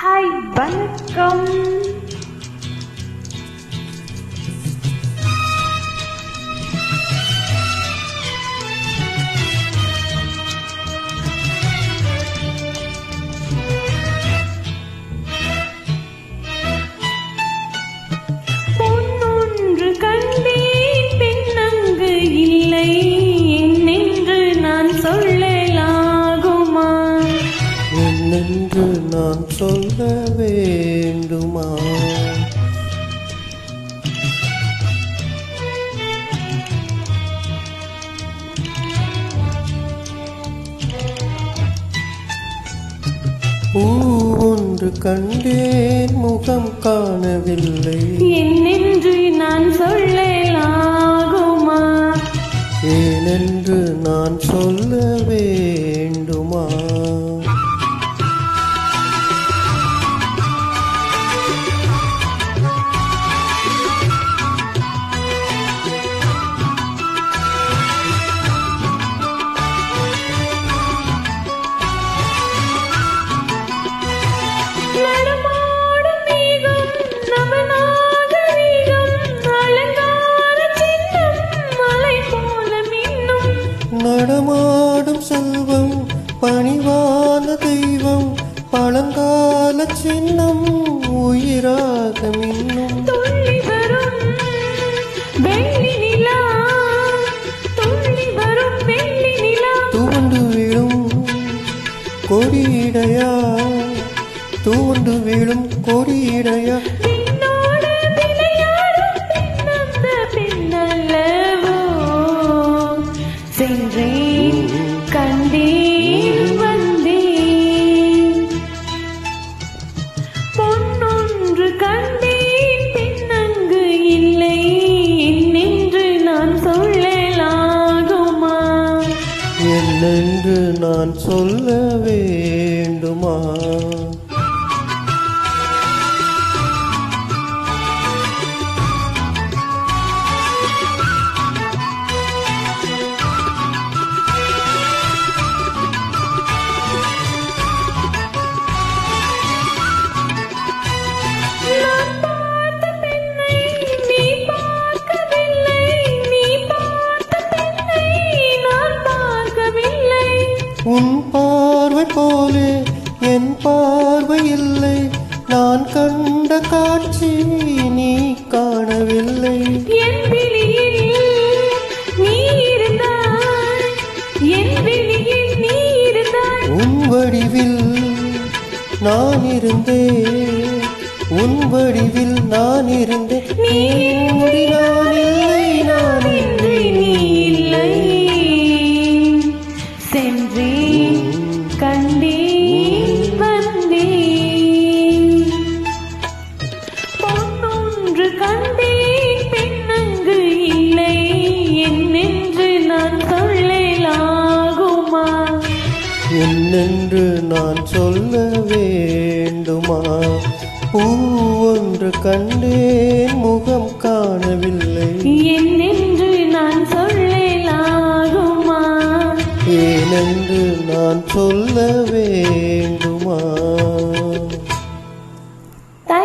Hi வணக்கம். பொன்னொன்று கண்டேன் பெண்ணங்கு இல்லை. என்னென்று நான் சொல்லலாகுமா என்னென்று நான் சொல்ல வேண்டுமா? பூ ஒன்று கண்டேன் முகம் காணவில்லை. என்னென்று நான் சொல்லலாகுமா? ஏனென்று நான் சொல்ல நடமாடும் செல்வம் பணிவான தெய்வம் பழங்கால சின்னம் உயிராக மின்னும். தூண்டு விழும் கொடியிடையா தூண்டு விழும் கொடியிடையா. சென்றேன் கண்டேன் வந்தேன். பொன்னொன்று கண்டேன் பின்னங்கு இல்லை. என்னென்று நான் சொல்லலாகுமா? என்னென்று நான் சொல்ல வேண்டுமா? பார்வை போலே என் பார்வை இல்லை நான் கண்ட காட்சி நீ காணவில்லை. உன் வடிவில் நான் இருந்தேன். உன் வடிவில் நான் இருந்தேன். நான் இல்லை நான் சென்றேன் கண்டேன் வந்தேன் பொன்னொன்று கண்டேன் பெண்ணங்கு இல்லை என்னென்று நான் சொல்லலாகுமா? என்னென்று நான் சொல்ல வேண்டுமா பூ ஒன்று கண்டேன் முகம் காணவில்லை. என்னென்று நான் சொல்லலாகும் என்று நான் சொல்ல வேண்டுமா?